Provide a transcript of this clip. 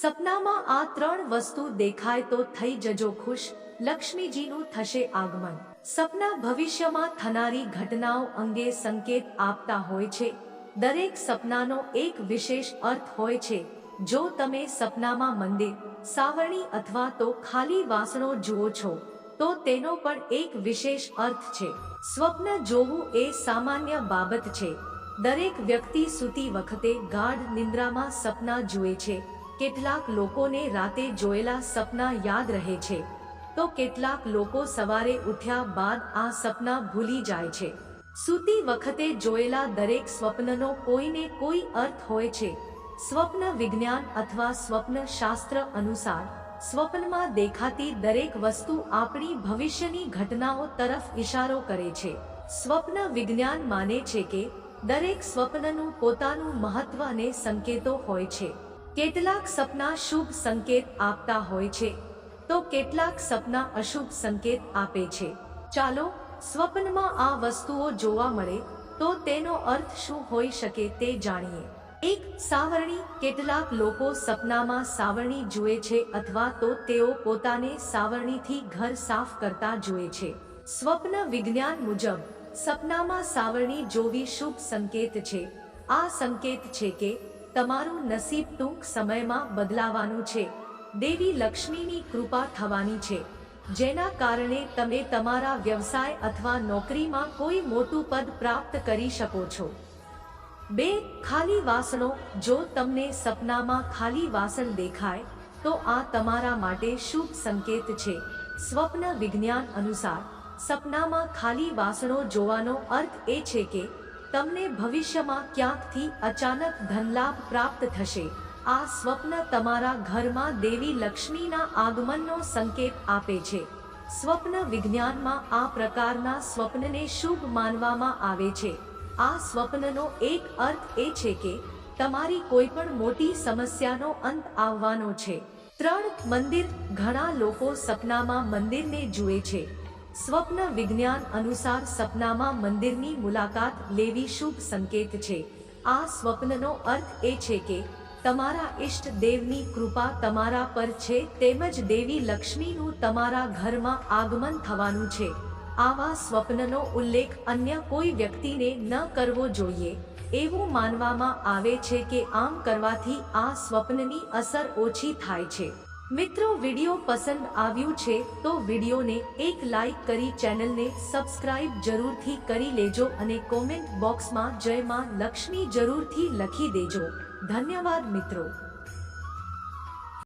સપનામાં આ ત્રણ વસ્તુ દેખાય તો થઈ જજો ખુશ, લક્ષ્મીજીનું થશે આગમન. સપના ભવિષ્યમાં થનારી ઘટનાઓ અંગે સંકેત આપતા હોય છે. દરેક સપનાનો એક વિશેષ અર્થ હોય છે. જો તમે સપનામાં મંદિર, સાવરણી અથવા તો ખાલી વાસણો જુઓ છો, તો તેનો પણ એક વિશેષ અર્થ છે. સ્વપ્ન જોવું એ સામાન્ય બાબત છે. દરેક વ્યક્તિ સૂતી વખતે ગાઢ નિંદ્રામાં સપના જુએ છે. કેટલાક લોકોને રાતે જોયેલા સપના યાદ રહે છે. તો કેટલાક લોકો સવારે ઉઠ્યા બાદ આ સપના ભૂલી જાય છે. સૂતી વખતે જોયેલા દરેક સ્વપ્નનો કોઈને કોઈ અર્થ હોય છે. સ્વપ્ન વિજ્ઞાન અથવા સ્વપ્ન શાસ્ત્ર અનુસાર, સ્વપ્નમાં દેખાતી દરેક વસ્તુ આપણી ભવિષ્યની ઘટનાઓ તરફ ઇશારો કરે છે. સ્વપ્ન વિજ્ઞાન માને છે કે દરેક સ્વપ્નનું પોતાનું મહત્વ અને સંકેતો હોય છે. કેટલાક સપના શુભ સંકેત આપતા હોય છે. તો કેટલાક સપના અશુભ સંકેત આપે છે. ચાલો, સ્વપ્નમાં આ વસ્તુઓ જોવા મળે, તો તેનો અર્થ શું હોઈ શકે તે જાણીએ. એક, સાવરણી કેટલાક લોકો સપનામાં સાવરણી જુએ છે અથવા તો તેઓ પોતાને સાવરણીથી ઘર સાફ કરતા જુએ છે. સ્વપ્ન વિજ્ઞાન મુજબ, સપનામાં સાવરણી જોવી શુભ સંકેત છે. આ સંકેત છે કે તમારું નસીબ ટૂંક સમયમાં બદલાવાનું છે. દેવી લક્ષ્મીની કૃપા થવાની છે. જેના કારણે તમે તમારા વ્યવસાય અથવા નોકરીમાં કોઈ મોટું પદ પ્રાપ્ત કરી શકો છો. બે, ખાલી વાસણો. જો તમને સપનામાં ખાલી વાસણ દેખાય, તો આ તમારા માટે શુભ સંકેત છે. સ્વપ્ન વિજ્ઞાન અનુસાર, સપનામાં ખાલી વાસણો જોવાનો અર્થ એ છે કે તમને ભવિષ્યમાં ક્યાંકથી અચાનક ધનલાભ પ્રાપ્ત થશે? આ સ્વપ્ન તમારા ઘરમાં દેવી લક્ષ્મીના આગમનનો સંકેત આપે છે. સ્વપ્ન વિજ્ઞાનમાં આ પ્રકારના સ્વપ્નને શુભ માનવામાં આવે છે. આ સ્વપ્નનો એક અર્થ એ છે કે તમારી કોઈ પણ મોટી સમસ્યાનો અંત આવવાનો છે. ત્રણ મંદિર ઘણા લોકો સપનામાં મંદિરને જુએ છે. સ્વપ્ન વિજ્ઞાન અનુસાર સપનામાં મંદિરની મુલાકાત લેવી શુભ સંકેત છે. આ સ્વપ્નનો અર્થ એ છે કે, તમારા ઈષ્ટ દેવની કૃપા તમારા પર છે તેમજ દેવી લક્ષ્મીનું તમારા ઘરમાં આગમન થવાનું છે. આવા સ્વપ્નનો ઉલ્લેખ અન્ય કોઈ વ્યક્તિને ન કરવો જોઈએ. એવું માનવામાં આવે છે કે આમ કરવાથી આ સ્વપ્નની અસર ઓછી થાય છે. મિત્રો, વીડિયો પસંદ આવ્યું છે તો વિડિયોને એક લાઈક કરી ચેનલને સબસ્ક્રાઇબ જરૂરથી કરી લેજો અને કોમેન્ટ બોક્સમાં જય માં લક્ષ્મી જરૂરથી લખી દેજો. ધન્યવાદ મિત્રો.